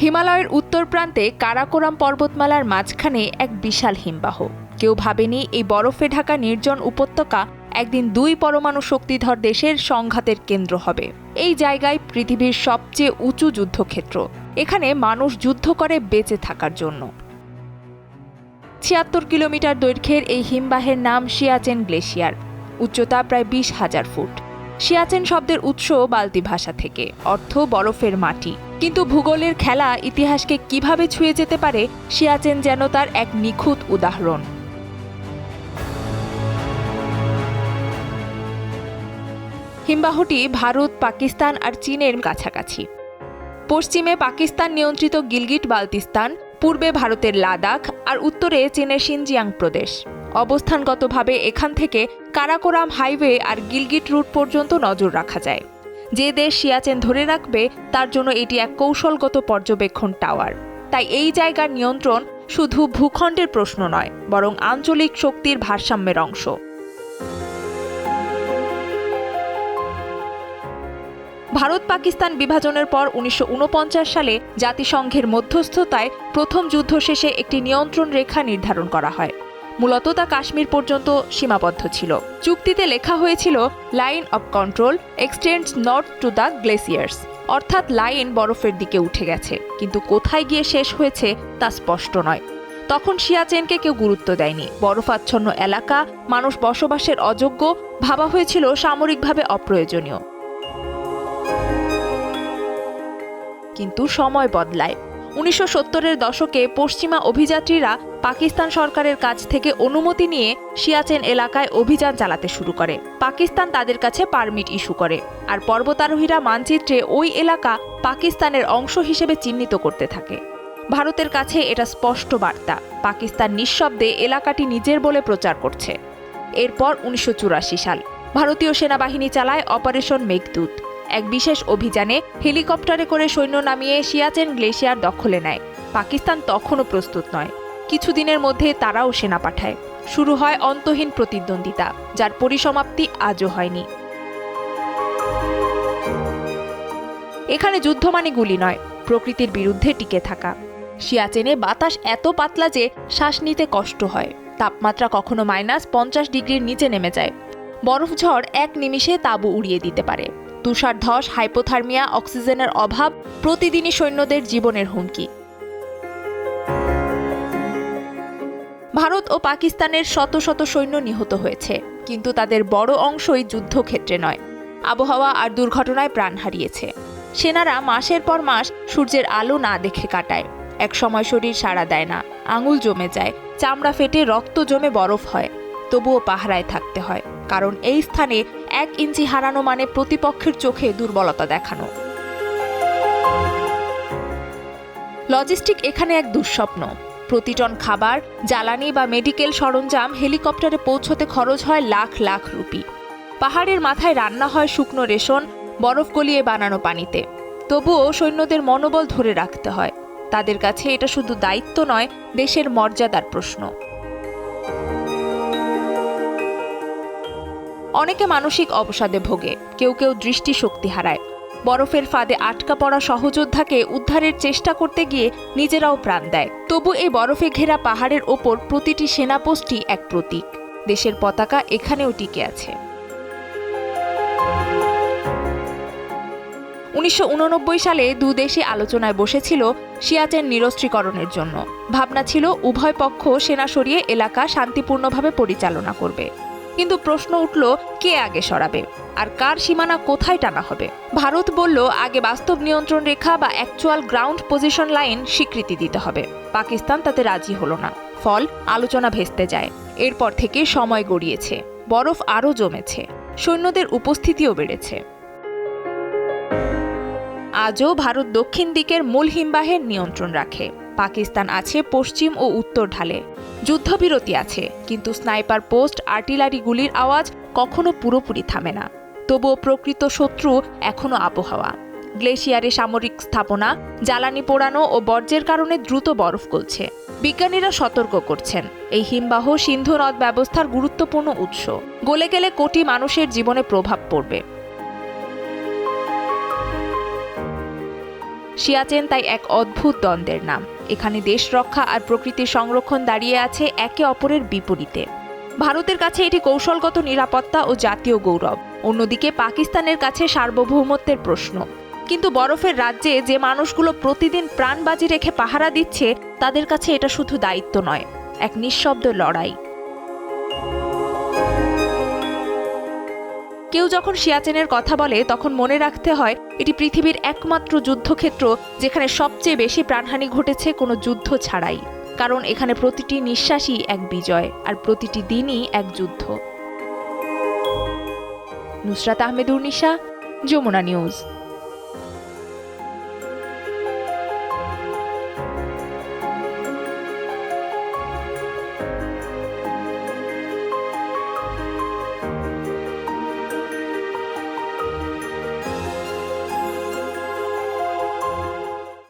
হিমালয়ের উত্তর প্রান্তে কারাকোরাম পর্বতমালার মাঝখানে এক বিশাল হিমবাহ। কেউ ভাবেনি এই বরফে ঢাকা নির্জন উপত্যকা একদিন দুই পরমাণু শক্তিধর দেশের সংঘাতের কেন্দ্র হবে। এই জায়গায় পৃথিবীর সবচেয়ে উঁচু যুদ্ধক্ষেত্র। এখানে মানুষ যুদ্ধ করে বেঁচে থাকার জন্য। ছিয়াত্তর কিলোমিটার দৈর্ঘ্যের এই হিমবাহের নাম সিয়াচেন গ্লেশিয়ার। উচ্চতা প্রায় বিশ হাজার ফুট। সিয়াচেন শব্দের উৎস বালতি ভাষা থেকে, অর্থ বরফের মাটি। কিন্তু ভূগোলের খেলা ইতিহাসকে কীভাবে ছুঁয়ে যেতে পারে সিয়াচেন যেন তার এক নিখুঁত উদাহরণ। হিমবাহটি ভারত, পাকিস্তান আর চীনের কাছাকাছি। পশ্চিমে পাকিস্তান নিয়ন্ত্রিত গিলগিট বালতিস্তান পূর্বে ভারতের লাদাখ আর উত্তরে চীনের সিনজিয়াং প্রদেশ। অবস্থানগতভাবে এখান থেকে কারাকোরাম হাইওয়ে আর গিলগিট রুট পর্যন্ত নজর রাখা যায়। যে দেশ সিয়াচেন ধরে রাখবে, তার জন্য এটি এক কৌশলগত পর্যবেক্ষণ টাওয়ার। তাই এই জায়গার নিয়ন্ত্রণ শুধু ভূখণ্ডের প্রশ্ন নয়, বরং আঞ্চলিক শক্তির ভারসাম্যের অংশ। ভারত পাকিস্তান বিভাজনের পর উনিশশো ঊনপঞ্চাশ সালে জাতিসংঘের মধ্যস্থতায় প্রথম যুদ্ধ শেষে একটি নিয়ন্ত্রণ রেখা নির্ধারণ করা হয়। মূলত তা কাশ্মীর পর্যন্ত সীমাবদ্ধ ছিল। চুক্তিতে লেখা হয়েছিল line of control extends north to the glaciers অর্থাৎ লাইন বরফের দিকে উঠে গেছে, কিন্তু কোথায় গিয়ে শেষ হয়েছে তা স্পষ্ট নয়। তখন সিয়াচেনকে কেউ গুরুত্ব দেয়নি। বরফাচ্ছন্ন এলাকা, মানুষ বসবাসের অযোগ্য, ভাবা হয়েছিল সামরিকভাবে অপ্রয়োজনীয়। কিন্তু সময় বদলায়। উনিশশো সত্তরের দশকে পশ্চিমা অভিযাত্রীরা পাকিস্তান সরকারের কাছ থেকে অনুমতি নিয়ে সিয়াচেন এলাকায় অভিযান চালাতে শুরু করে। পাকিস্তান তাদের কাছে পারমিট ইস্যু করে। আর পর্বতারোহীরা মানচিত্রে ওই এলাকা পাকিস্তানের অংশ হিসেবে চিহ্নিত করতে থাকে। ভারতের কাছে এটা স্পষ্ট বার্তা। পাকিস্তান নিঃশব্দে এলাকাটি নিজের বলে প্রচার করছে। এরপর উনিশশো চুরাশি সাল ভারতীয় সেনাবাহিনী চালায় অপারেশন মেঘদূত। এক বিশেষ অভিযানে হেলিকপ্টারে করে সৈন্য নামিয়ে সিয়াচেন গ্লেশিয়ার দখলে নেয়। পাকিস্তান তখনও প্রস্তুত নয়। কিছুদিনের মধ্যে তারাও সেনা পাঠায়। শুরু হয় অন্তহীন প্রতিদ্বন্দ্বিতা, যার পরিসমাপ্তি আজও হয়নি। এখানে যুদ্ধ মানে গুলি নয়, প্রকৃতির বিরুদ্ধে টিকে থাকা। সিয়াচেনে বাতাস এত পাতলা যে শ্বাস নিতে কষ্ট হয়। তাপমাত্রা কখনো মাইনাস পঞ্চাশ ডিগ্রির নিচে নেমে যায়। বরফ ঝড় এক নিমিষে তাঁবু উড়িয়ে দিতে পারে। তুষার ধস, হাইপোথার্মিয়া, অক্সিজেনের অভাব, প্রতিদিনই সৈন্যদের জীবনের হুমকি। ভারত ও পাকিস্তানের শত শত সৈন্য নিহত হয়েছে, কিন্তু তাদের বড় অংশই যুদ্ধক্ষেত্রে নয়। আবহাওয়া আর দুর্ঘটনায় প্রাণ হারিয়েছে। সেনারা মাসের পর মাস সূর্যের আলো না দেখে কাটায়। এক সময় শরীর সাড়া দেয় না, আঙুল জমে যায়, চামড়া ফেটে রক্ত জমে বরফ হয়। তবুও পাহারায় থাকতে হয়, কারণ এই স্থানে এক ইঞ্চি হারানো মানে প্রতিপক্ষের চোখে দুর্বলতা দেখানো। লজিস্টিক এখানে এক দুঃস্বপ্ন। প্রতি টন খাবার, জ্বালানি বা মেডিকেল সরঞ্জাম হেলিকপ্টারে পৌঁছতে খরচ হয় লাখ লাখ রুপি। পাহাড়ের মাথায় রান্না হয় শুকনো রেশন, বরফ গলিয়ে বানানো পানিতে। তবুও সৈন্যদের মনোবল ধরে রাখতে হয়। তাদের কাছে এটা শুধু দায়িত্ব নয়, দেশের মর্যাদার প্রশ্ন। অনেকে মানসিক অবসাদে ভোগে, কেউ কেউ দৃষ্টিশক্তি হারায়। বরফের ফাঁদে আটকা পড়া সহযোদ্ধাকে উদ্ধারের চেষ্টা করতে গিয়ে নিজেরাও প্রাণ দেয়। তবু এই বরফে ঘেরা পাহাড়ের ওপর প্রতিটি সেনাপোস্টই এক প্রতীক। দেশের পতাকা এখানেও টিকে আছে। উনিশশো উননব্বই সালে দু দেশই আলোচনায় বসেছিল সিয়াচেন নিরস্ত্রীকরণের জন্য। ভাবনা ছিল, উভয় পক্ষ সেনা সরিয়ে এলাকা শান্তিপূর্ণভাবে পরিচালনা করবে। কিন্তু প্রশ্ন উঠল, কে আগে সরাবে? আর কার সীমানা কোথায় টানা হবে? ভারত বলল, আগে বাস্তব নিয়ন্ত্রণ রেখা বা অ্যাকচুয়াল গ্রাউন্ড পজিশন লাইন স্বীকৃতি দিতে হবে। পাকিস্তান তাতে রাজি হলো না। ফল, আলোচনা ভেস্তে যায়। এরপর থেকে সময় গড়িয়েছে। বরফ আরও জমেছে। সৈন্যদের উপস্থিতিও বেড়েছে। আজও ভারত দক্ষিণ দিকের মূল হিমবাহের নিয়ন্ত্রণ রাখে। পাকিস্তান আছে পশ্চিম ও উত্তর ঢালে। যুদ্ধবিরতি আছে, কিন্তু স্নাইপার পোস্ট আর্টিলারি গুলির আওয়াজ কখনো পুরোপুরি থামে না। তবুও প্রকৃত শত্রু এখনও আবহাওয়া। গ্লেশিয়ারে সামরিক স্থাপনা, জ্বালানি পোড়ানো ও বর্জ্যের কারণে দ্রুত বরফ গলছে। বিজ্ঞানীরা সতর্ক করছেন, এই হিমবাহ সিন্ধু নদ ব্যবস্থার গুরুত্বপূর্ণ উৎস। গলে গেলে কোটি মানুষের জীবনে প্রভাব পড়বে। সিয়াচেন তাই এক অদ্ভুত দ্বন্দ্বের নাম। এখানে দেশ রক্ষা আর প্রকৃতির সংরক্ষণ দাঁড়িয়ে আছে একে অপরের বিপরীতে। ভারতের কাছে এটি কৌশলগত নিরাপত্তা ও জাতীয় গৌরব। অন্যদিকে পাকিস্তানের কাছে সার্বভৌমত্বের প্রশ্ন। কিন্তু বরফের রাজ্যে যে মানুষগুলো প্রতিদিন প্রাণ বাজি রেখে পাহারা দিচ্ছে, তাদের কাছে এটা শুধু দায়িত্ব নয়, এক নিঃশব্দ লড়াই। কেউ যখন সিয়াচেনের কথা বলে, তখন মনে রাখতে হয়, এটি পৃথিবীর একমাত্র যুদ্ধক্ষেত্র, যেখানে সবচেয়ে বেশি প্রাণহানি ঘটেছে কোনো যুদ্ধ ছাড়াই। কারণ এখানে প্রতিটি নিঃশ্বাসই এক বিজয়, আর প্রতিটি দিনই এক যুদ্ধ। নুসরাত আহমেদুর নিশা যমুনা নিউজ।